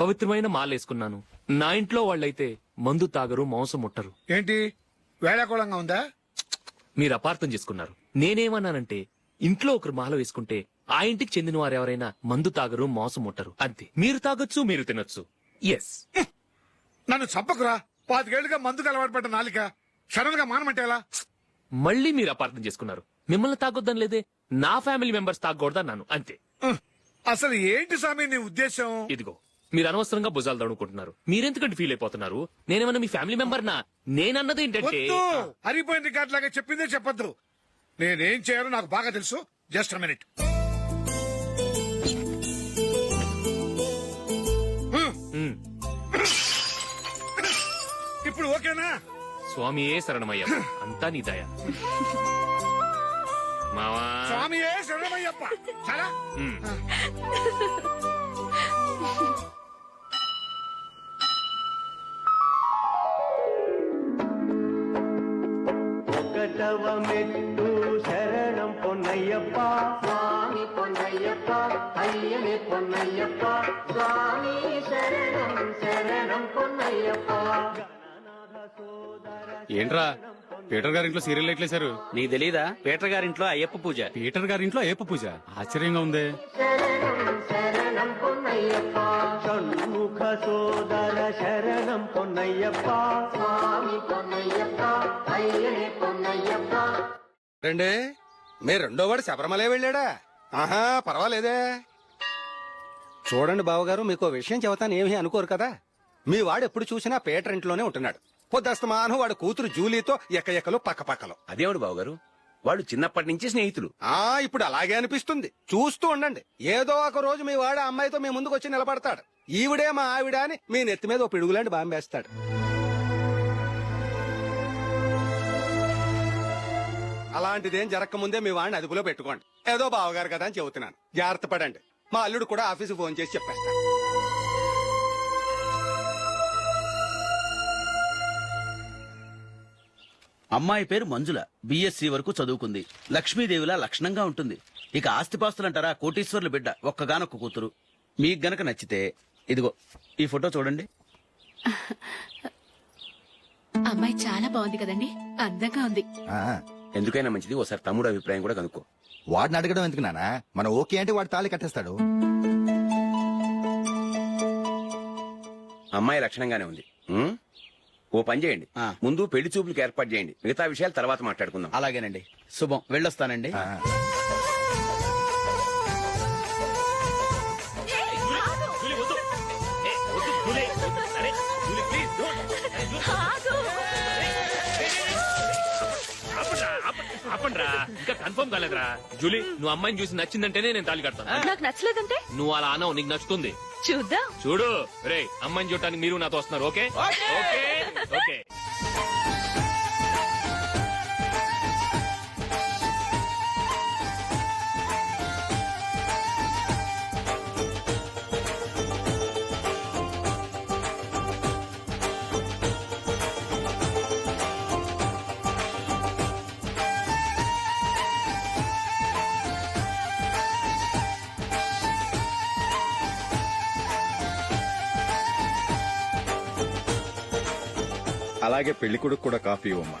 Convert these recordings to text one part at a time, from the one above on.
పవిత్రమైన మాలేసుకున్నాను. నా ఇంట్లో వాళ్ళైతే మందు తాగరు మాంసం ముట్టరు. ఏంటి? వేళాకోళంగా ఉందా? మీరు అపార్థం చేసుకున్నారు. నేనేమన్నానంటే ఇంట్లో ఒకరు మాల వేసుకుంటే ఆ ఇంటికి చెందిన వారు ఎవరైనా మందు తాగరు మాంసం ముట్టరు. అంతే. మీరు తాగొచ్చు మీరు తినొచ్చు. ఎస్ నన్ను చంపకురా. పాతికేళ్ళుగా మందుకు అలవాటు పడ్డ నాలిక. సడన్గా మానమంటే ఎలా? మళ్ళీ మీరు అపార్థం చేసుకున్నారు. మిమ్మల్ని తాగొద్దని లేదే నా ఫ్యామిలీ మెంబర్స్ తాగకూడదన్నాను. అంతే. అసలు ఏంటి స్వామి నీ ఉద్దేశం? ఇదిగో మీరు అనవసరంగా భుజాలు దడుకుంటున్నారు మీరెందుకంటే ఫీల్ అయిపోతున్నారు? నేనేమన్నా మీ ఫ్యామిలీ మెంబర్ నా నేనన్నది ఏంటంటే వద్దు! హరిపోయిన రికార్డ్ లాగా చెప్పిందే చెప్పొద్దు. నేనేం చేయాలో నాకు బాగా తెలుసు. జస్ట్ మినిట్ ఉమ్, ఇప్పుడు ఓకేనా? స్వామియే శరణమయ్య అంతా నీ దయ. మావా. స్వామియే శరణమయ్యప్ప. చాలా? ఉమ్. శరణం పొన్నయ్యప్ప. స్వామి పొన్నయ్యప్ప అయ్యనే పొన్నయ్యప్ప. స్వామి శరణం శరణం పొన్నయ్యప్ప. ఏంట్రా? పీటర్ గారింట్లో సీరియల్ ఎట్లేశారు? నీకు తెలీదా? పీటర్ గారింట్లో అయ్యప్ప పూజ. పీటర్ గారింట్లో ఏప పూజ? ఆశ్చర్యంగా ఉంది. శరణం శరణం పొన్నయ్యప్ప. షణ్ముఖ సోదర శరణం పొన్నయ్యప్ప. స్వామి పొన్నయ్యప్ప అయ్యనే పొన్నయ్యప్ప. రండి. మీ రెండో వాడు శబరిమలే వెళ్ళాడా? ఆహా పర్వాలేదే. చూడండి బావగారు మీకు విషయం చెబుతాను ఏమీ అనుకోరు కదా? మీ వాడు ఎప్పుడు చూసినా పేటర్ ఇంట్లోనే ఉంటున్నాడు. పొద్దస్తమానం వాడు కూతురు జూలీతో ఎక్క ఎక్కలు పక్క పక్కలు అదేమిడు బావగారు? వాళ్ళు చిన్నప్పటి నుంచి స్నేహితులు. ఆ ఇప్పుడు అలాగే అనిపిస్తుంది. చూస్తూ ఉండండి. ఏదో ఒక రోజు మీ వాడు ఆ అమ్మాయితో మీ ముందుకు వచ్చి నిలబడతాడు. ఈవిడే మా ఆవిడ అని మీ నెత్తి మీద ఓ పిడుగులాంటి బాంబేస్తాడు. అలాంటిదేం జరగకముందే మీ వాడిని అదుపులో పెట్టుకోండి. ఏదో బావగారు కదా అని చెబుతున్నాను. జాగ్రత్త పడండి. మా అల్లుడు కూడా ఆఫీసు ఫోన్ చేసి చెప్పేస్తాను అమ్మాయి పేరు మంజుల. బిఎస్సి వరకు చదువుకుంది. లక్ష్మీదేవిలా లక్షణంగా ఉంటుంది. ఇక ఆస్తిపాస్తులంటారా కోటీశ్వర్ల బిడ్డ ఒక్కగానొక్క కూతురు. మీకు గనక నచ్చితే ఇదిగో ఈ ఫోటో చూడండి. అమ్మాయి చాలా బాగుంది కదండి. అందంగా ఉంది. ఎందుకైనా మంచిది. ఒకసారి తమ్ముడు అభిప్రాయం కూడా కనుక్కో. వాడిని అడగడం ఎందుకు నానా? మన ఓకే అంటే వాడు తాళి కట్టేస్తాడు. అమ్మాయి లక్షణంగానే ఉంది? ఓ పని చేయండి. ముందు పెళ్ళి చూపులకు ఏర్పాటు చేయండి. మిగతా విషయాలు తర్వాత మాట్లాడుకుందాం. అలాగేనండి. శుభం. వెళ్ళొస్తానండి. ఆపండ్రా. ఇంకా కన్ఫర్మ్ కాలేదురా. జూలీ నువ్వు అమ్మాయిని చూసి నచ్చిందంటేనే నేను తాళి కడతాను. నాకు నచ్చలేదంటే? నువ్వు అలా అనవు నీకు నచ్చుతుంది. చూద్దాం. చూడు రే అమ్మాయిని చూడటానికి మీరు నాతో వస్తున్నారు ఓకే. ఓకే. ఓకే అలాగే పెళ్ళి కొడుకు కూడా కాఫీ ఇవ్వమ్మా.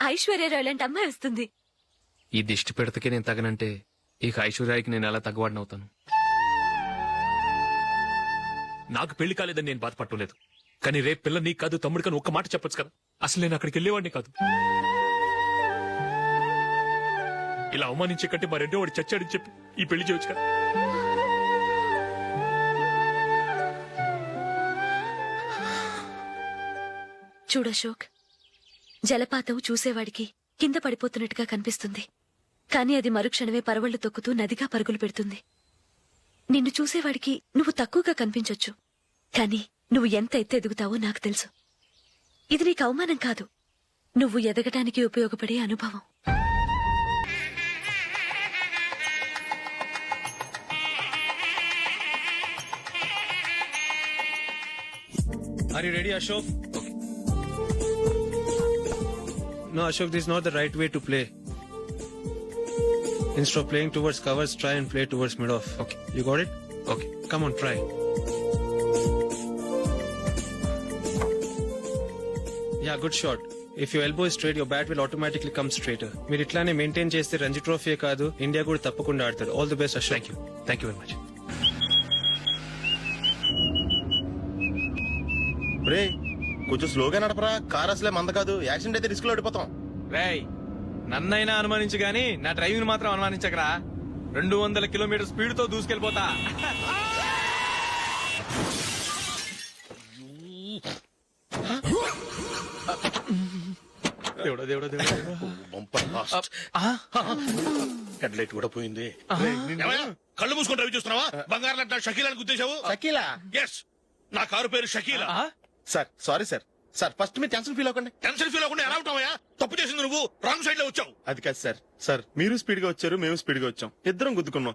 ఐశ్వర్య రాయ్ లాంటి అమ్మాయి వస్తుంది. ఈ దిష్టి పెడతకే నేను తగనంటే ఇక ఐశ్వర్యానికి నేను ఎలా తగ్గవాడినవుతాను నాకు పెళ్ళి కాలేదని నేను బాధపడలేదు కానీ రేపు పిల్ల నీకు కాదు తమ్ముడు కానీ ఒక్క మాట చెప్పొచ్చు కదా? అసలు నేను అక్కడికి వెళ్ళేవాడిని కాదు. ఇలా అవమానించే కంటే మా రెండో వాడు చచ్చాడని చెప్పి ఈ పెళ్ళి చేయొచ్చు కదా? చూడశోక్ జలపాతం చూసేవాడికి కింద పడిపోతున్నట్టుగా కనిపిస్తుంది. కాని అది మరుక్షణమే పరవళ్ళు తొక్కుతూ నదిగా పరుగులు పెడుతుంది. నిన్ను చూసేవాడికి నువ్వు తక్కువగా కనిపించొచ్చు. కాని నువ్వు ఎంత ఎత్తు ఎదుగుతావో నాకు తెలుసు. ఇది నీకు అవమానం కాదు. నువ్వు ఎదగటానికి ఉపయోగపడే అనుభవం. Are you ready, Ashok? No, Ashok, this is not the right way to play. Instead of playing towards covers, try and play towards mid off. Okay. You got it? Okay Come on, try. Yeah, good shot. If your elbow is straight, your bat will automatically come straighter. మీరు ఇట్లానే maintain చేస్తే Ranji trophy కాదు India కూడా తప్పకుండా ఆడతారు all the best Ashok thank you thank you very much రే కొంచెం స్లోగా నడపరా. Car అసలే మంద కాదు. యాక్సిడెంట్ అయితే రిస్క్లో ఓడిపోతాం. రేయ్ నన్నైనా అనుమానించు గాని నా డ్రైవింగ్ మాత్రం అనుమానించకరా. రెండు వందల కిలోమీటర్ స్పీడ్తో దూసుకెళ్ళిపోతా దేవుడా దేవుడా దేవుడా. హెడ్ లైట్ కూడా పోయింది. కళ్ళు మూసుకొని చేస్తున్నావా? బంగారం లాంటి షకీలాని గుర్తించావు షకీలా? ఎస్ నా కారు పేరు Shakeela. Sir sorry sir. Sir first మీరు టెన్షన్ ఫీల్ అవ్వకండి. టెన్షన్ ఫీల్ అవ్వకుండా ఎలా ఉంటావా తప్పు చేసింది నువ్వు రాంగ్ సైడ్లో వచ్చావు. అది కాదు సార్. సార్ మీరు స్పీడ్గా వచ్చారు మేము స్పీడ్గా వచ్చాం. ఇద్దరం గుద్దుకున్నాం.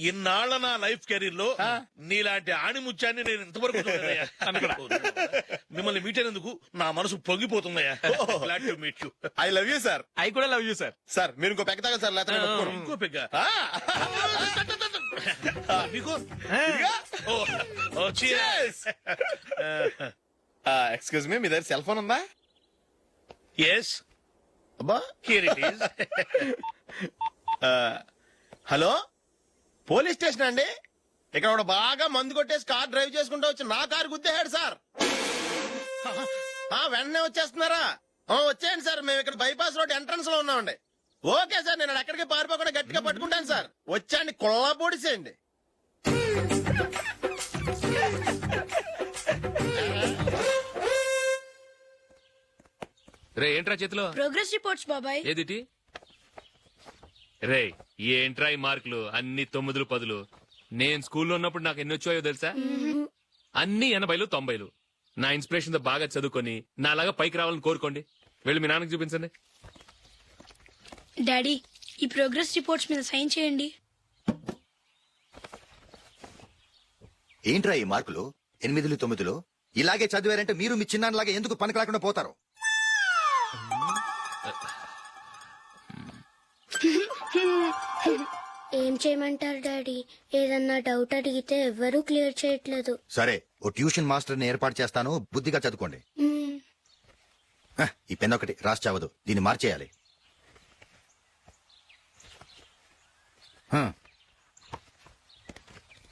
ఇన్నాళ్ళ నా లైఫ్ కెరీర్లో నీలాంటి ఆణిముత్యాన్ని నేను ఇంతవరకు చూడలేదయ్యా. మిమ్మల్ని మీట్ అయినందుకు నా మనసు పొంగిపోతుందయ్యా. Meet you I love you sir I కూడా లవ్ యూ సార్ సార్ మీరు ఇంకో పెక్క తాగండి సార్ లేకపోతే నేను ఒప్పుకోను. ఇంకో పెగ్గ. ఆ. మీకు. ఇదిగా. ఓ, ఓ, cheers. ఆ, ఎక్స్క్యూజ్ మీ మీ దగ్గర సెల్ ఫోన్ ఉందా? Yes. అబ్బా. Here it is. Hello? Police station అండి? ఇక్కడ బాగా మందు కొట్టేసి కార్ డ్రైవ్ చేసుకుంటూ వచ్చి నా కారు గుద్దేశాడు సార్. వెంటనే వచ్చేస్తున్నారా? వచ్చేయండి సార్. మేము ఇక్కడ బైపాస్ రోడ్ ఎంట్రన్స్లో ఉన్నామండి. Okay sir. నేను ఎక్కడికి పారిపోకుండా గట్టిగా పట్టుకుంటాను సార్. వచ్చాండి కుళ్ళ పొడిసేయండి. రే ఏంట్రా చేతిలో? ప్రోగ్రెస్ రిపోర్ట్స్ బాబాయ్. ఏదిటి? రే ఏంట్రా ఈ మార్కులు? అన్ని తొమ్మిదిలు పదులు. నేను స్కూల్లో ఉన్నప్పుడు నాకు ఎన్ని వచ్చాయో తెలుసా? అన్ని ఎనభైలు తొంభైలు. నా ఇన్స్పిరేషన్తో బాగా చదువుకొని నాలాగా పైకి రావాలని కోరుకోండి. వెళ్ళి మీ నాన్నకి చూపించండి. డాడీ ఈ ప్రోగ్రెస్ రిపోర్ట్స్ మీద సైన్ చేయండి. ఏంట్రా ఈ మార్కులు? ఎనిమిదిలు తొమ్మిదిలు? ఇలాగే చదివారంటే మీరు మీ చిన్నాన్నలాగా ఎందుకు పనికి రాకుండా పోతారు? ఏం చేయమంటారు డాడీ? ఏదన్నా డౌట్ అడిగితే ఎవ్వరూ క్లియర్ చేయట్లేదు. సరే ఓ ట్యూషన్ మాస్టర్ని ఏర్పాటు చేస్తాను. బుద్ధిగా చదువుకోండి. హ, ఈ పెన్ ఒకటి రాసి చావదు. దీన్ని మార్చేయాలి. హ,